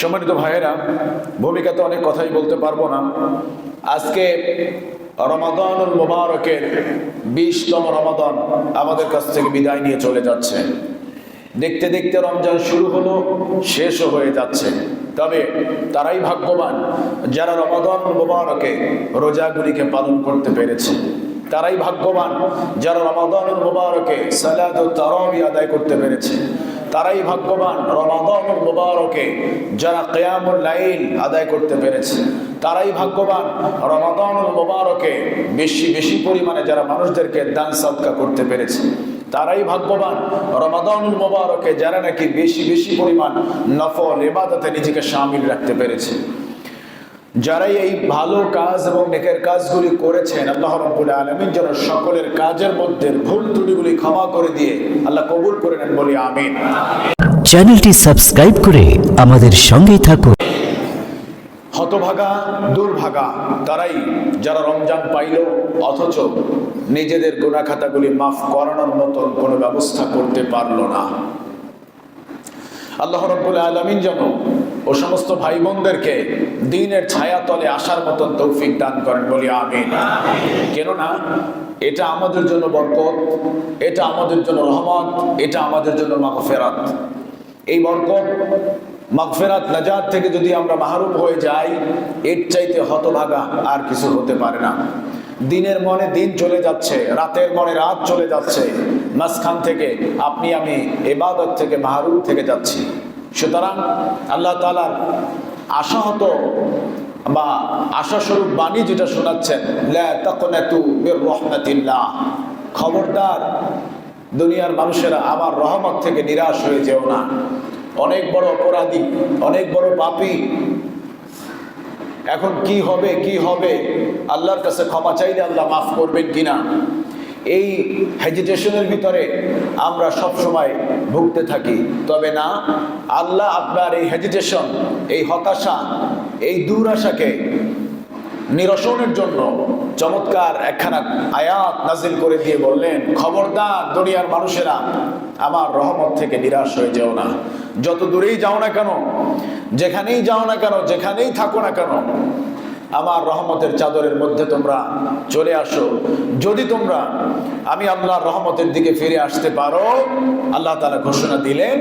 সম্মানিত ভাইয়েরা, ভূমিকাতে অনেক কথাই বলতে পারব না। আজকে রমাদানুল মোবারকের বিশতম রমাদান আমাদের কাছ থেকে বিদায় নিয়ে চলে যাচ্ছে। দেখতে দেখতে রমজান শুরু হলো, শেষও হয়ে যাচ্ছে। তবে তারাই ভাগ্যবান, যারা রমাদান মোবারকে রোজাগুলিকে পালন করতে পেরেছে। তারাই ভাগ্যবান, যারা রমাদানুল মোবারকে সালাদ তারাবি আদায় করতে পেরেছে। তারাই ভাগ্যবান, রমাদন মোবারকে যারা কেয়ামুল লাইল আদায় করতে পেরেছে। তারাই ভাগ্যবান, রমাদন মোবারকে বেশি বেশি পরিমাণে যারা মানুষদেরকে দান সৎকা করতে পেরেছে, তারাই ভাগ্যবান, রমাদন মোবারকে যারা নাকি বেশি বেশি পরিমাণ নফল, এবাদতে নিজেকে সামিল রাখতে পেরেছে। যারাই এই ভালো কাজ এবং নেকের কাজগুলি করেছেন আল্লাহ রব্বুল আলমিন যেন সকলের কাজের মধ্যে ভুল ত্রুটিগুলি ক্ষমা করে দিয়ে আল্লাহ কবুল করে নেন বলি আমিন। চ্যানেলটি সাবস্ক্রাইব করে আমাদের সঙ্গেই থাকুন। হতভাগা দুর্ভাগা তারাই যারা রমজান পাইল অথচ নিজেদের গুণা খাতাগুলি মাফ করানোর মতন কোনো ব্যবস্থা করতে পারল না। আল্লাহ রব্বুল আলমিন যেন ও সমস্ত ভাই বোনদেরকে দিনের ছায়া তলে আসার মতন তৌফিক দান করেন বলি আমিন। কেননা এটা আমাদের জন্য বরকত, এটা আমাদের জন্য রহমত, এটা আমাদের জন্য মাগফেরাত। এই বরকত, মাগফেরাত নাজাত থেকে যদি আমরা মাহরুম হয়ে যাই, এর চাইতে হতভাগা আর কিছু হতে পারে না। দিনের মনে দিন চলে যাচ্ছে, রাতের মনে রাত চলে যাচ্ছে। মাঝখান থেকে আপনি, আমি এবাদত থেকে মাহরুম থেকে যাচ্ছি। সুতরাং আল্লাহ তালার আশাহত বা আশাস্বরূপ বাণী যেটা শোনাচ্ছেন রহমাতিল্লাহ খবরদার দুনিয়ার মানুষেরা আমার রহমত থেকে নিরাশ হয়ে যেও না। অনেক বড় অপরাধী, অনেক বড় পাপী। এখন কি হবে কি হবে? আল্লাহর কাছে ক্ষমা চাইলে আল্লাহ মাফ করবেন কিনা? এই হেজিটেশনের ভিতরে আমরা সব সময় ভুগতে থাকি। তবে না, আল্লাহ আপনার এই হেজিটেশন এই হতাশা, এই দুরাশাকে নিরসনের জন্য চমৎকার একখানা আয়াত নাজিল করে দিয়ে বললেন, খবরদার দুনিয়ার মানুষেরা, আমার রহমত থেকে নিরাশ হয়ে যেও না। যত দূরেই যাও না কেন, যেখানেই যাও না কেন, যেখানেই থাকো না কেন আমার রহমতের চাদরের মধ্যে তোমরা চলে আসো। যদি তোমরা আমি আল্লাহর রহমতের দিকে ফিরে আসতে পারো, আল্লাহ তালা ঘোষণা দিলেন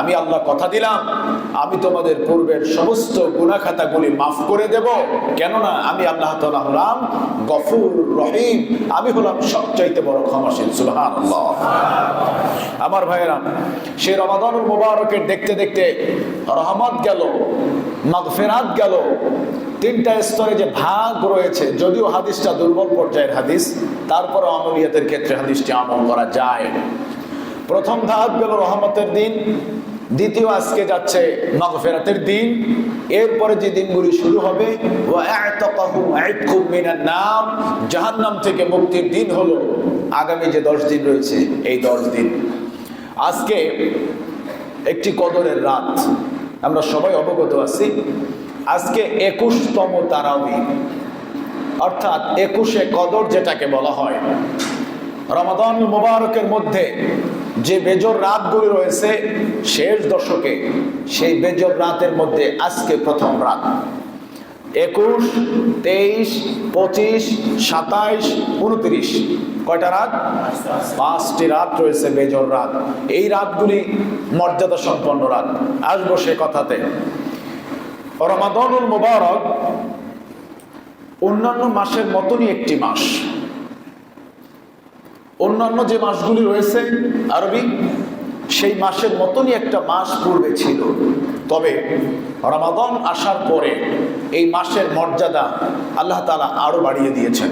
আমি আল্লাহ কথা দিলাম, আমি তোমাদের পূর্বের সমস্ত গুনাহ খাতাগুলি মাফ করে দেব। কেননা আমি আল্লাহ তাআলা হলাম গফুর রহিম। আমি হলাম সবচাইতে বড় ক্ষমাশীল, সুবহানাল্লাহ। আমার ভাইয়েরা সেই রমাদানুল মোবারকের দেখতে দেখতে রহমত গেল, মাগফেরাত গেল। তিনটা স্তরে যে ভাগ রয়েছে, যদিও হাদিসটা দুর্বল পর্যায়ের হাদিস তারপরে আমলিয়াতের ক্ষেত্রে হাদিসটি আমল করা যায়। প্রথম ধাপ গেল রহমতের দিন, দ্বিতীয় আজকে যাচ্ছে মাগফেরাতের দিন। এরপরে যে দিনগুলি শুরু হবে নাম, জাহান্নাম থেকে মুক্তির দিন হলো আগামী যে দশ দিন রয়েছে, এই দশ দিন। আজকে একটি কদরের রাত। আমরা সবাই অবগত আছি। আজকে একুশতম তারাবি। অর্থাৎ একুশে কদর যেটাকে বলা হয়। রমাদান মোবারকের মধ্যে যে বেজর রাতগুলি রয়েছে, শেষ দশকে সেই বেজর রাতের মধ্যে আজকে প্রথম রাত। একুশ, তেইশ, পঁচিশ, সাতাইশ, উনত্রিশ। কয়টা রাত? পাঁচটি রাত রয়েছে বেজর রাত। এই রাতগুলি মর্যাদা সম্পন্ন রাত। আসব সে কথাতে। রমাদানুল মুবারক অন্যান্য মাসের মতনই একটি মাস। অন্যান্য যে মাসগুলি রয়েছে আরবি, সেই মাসের মতনই একটা মাস পূর্বে ছিল। তবে রমাদন আসার পরে এই মাসের মর্যাদা আল্লাহ তালা আরও বাড়িয়ে দিয়েছেন।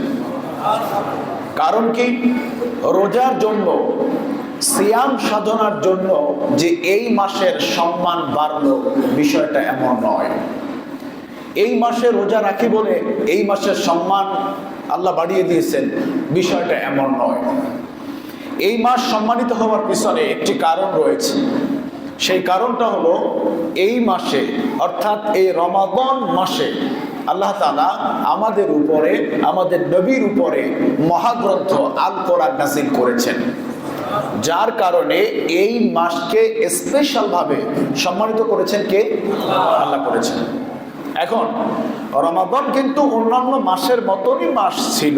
কারণ কি? রোজার জন্য, সিয়াম সাধনার জন্য যে এই মাসের সম্মান বাড়লো বিষয়টা এমন নয়। এই মাসে রোজা রাখি বলে এই মাসের সম্মান আল্লাহ বাড়িয়ে দিয়েছেন বিষয়টা এমন নয়। এই মাস সম্মানিত হওয়ার পিছনে একটি কারণ রয়েছে। সেই কারণটা হলো এই মাসে, অর্থাৎ এই রমাদন মাসে আল্লাহ তালা আমাদের উপরে, আমাদের নবীর উপরে মহাগ্রন্থ আল কোরআন নাজিল করেছেন। যার কারণে এই মাসকে স্পেশাল ভাবে সম্মানিত করেছেন কে? আল্লাহ করেছেন। এখন, রমাদান কিন্তু অন্যান্য মাসের মতনই মাস ছিল।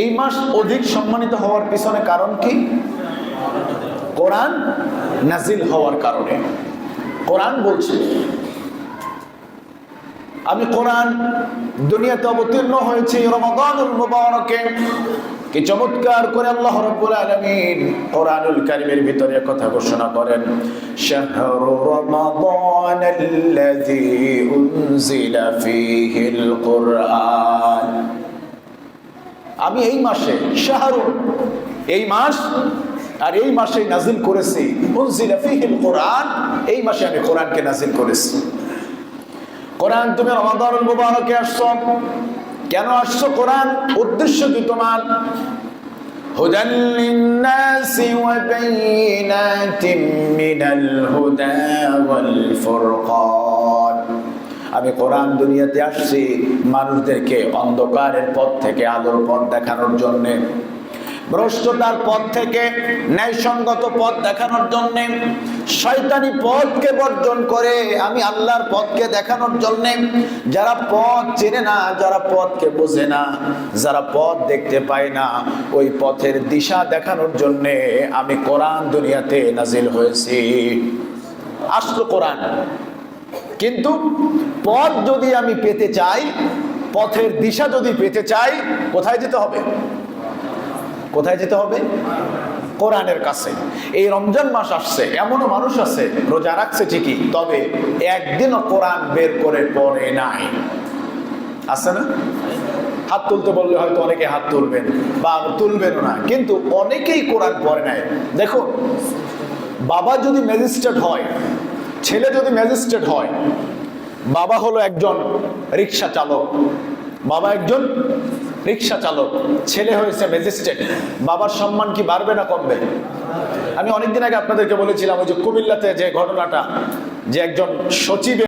এই মাস অধিক সম্মানিত হওয়ার পিছনে কারণ কি? কোরআন নাজিল হওয়ার কারণে। কোরআন বলছে, আমি কোরআন দুনিয়াতে অবতীর্ণ হয়েছি রমাদানুল মুবারকে। কি চমৎকার করে আল্লাহ রাব্বুল আলামিন কোরআনুল কারীমের ভিতরে কথা ঘোষণা করেন, শাহরু রমাদানাল্লাযী উনজিলা ফীহিল কুরআন। আমি এই মাসে, শাহরুন, এই মাস আর এই মাসে নাজিল করেছি। ফীহিল এই মাসে আমি কোরআনকে নাজিল করেছি। কোরআন তুমি রমাদানুল মুবারকে আসছো। কেন আসছো কোরআন? উদ্দেশ্য কি তোমার? আমি কোরআন দুনিয়াতে আসছি মানুষদেরকে অন্ধকারের পথ থেকে আলোর পথ দেখানোর জন্যে। ভ্রষ্টতার পথ থেকে ন্যায়সঙ্গত পথ দেখানোর জন্যে, শয়তানি পথকে বর্জন করে আমি আল্লাহর পথকে দেখানোর জন্যে, যারা পথ চেনে না, যারা পথকে বোঝে না, যারা পথ দেখতে পায় না, ওই পথের দিশা দেখানোর জন্যে আমি কোরআন দুনিয়াতে নাজিল হয়েছি। আসলো কোরআন। কিন্তু পথ যদি আমি পেতে চাই, পথের দিশা যদি পেতে চাই, কোথায় যেতে হবে? কোথায় যেতে হবে? কোরআনের কাছে। এই রমজান মাস আসছে, এমনও মানুষ আছে, রোজা রাখছে ঠিকই, তবে একদিনও কোরআন বের করে পড়ে নাই। আছে না? হাত তুলতে বললে হয়তো অনেকে হাত তুলবেন বা তুলবেনও না, কিন্তু অনেকেই কোরআন পড়ে নাই। দেখুন, বাবা যদি ম্যাজিস্ট্রেট হয়, ছেলে যদি ম্যাজিস্ট্রেট হয়, বাবা হলো একজন রিক্সা চালক, বাবা একজন রিক্সা চালক, ছেলে হয়েছে ম্যাজিস্ট্রেট বাবার সম্মান কি বাড়বে না কমবে? আমি অনেকদিন আগে আপনাদেরকে বলেছিলাম ওই যে কুমিল্লাতে যে ঘটনাটা, যে একজন সচিব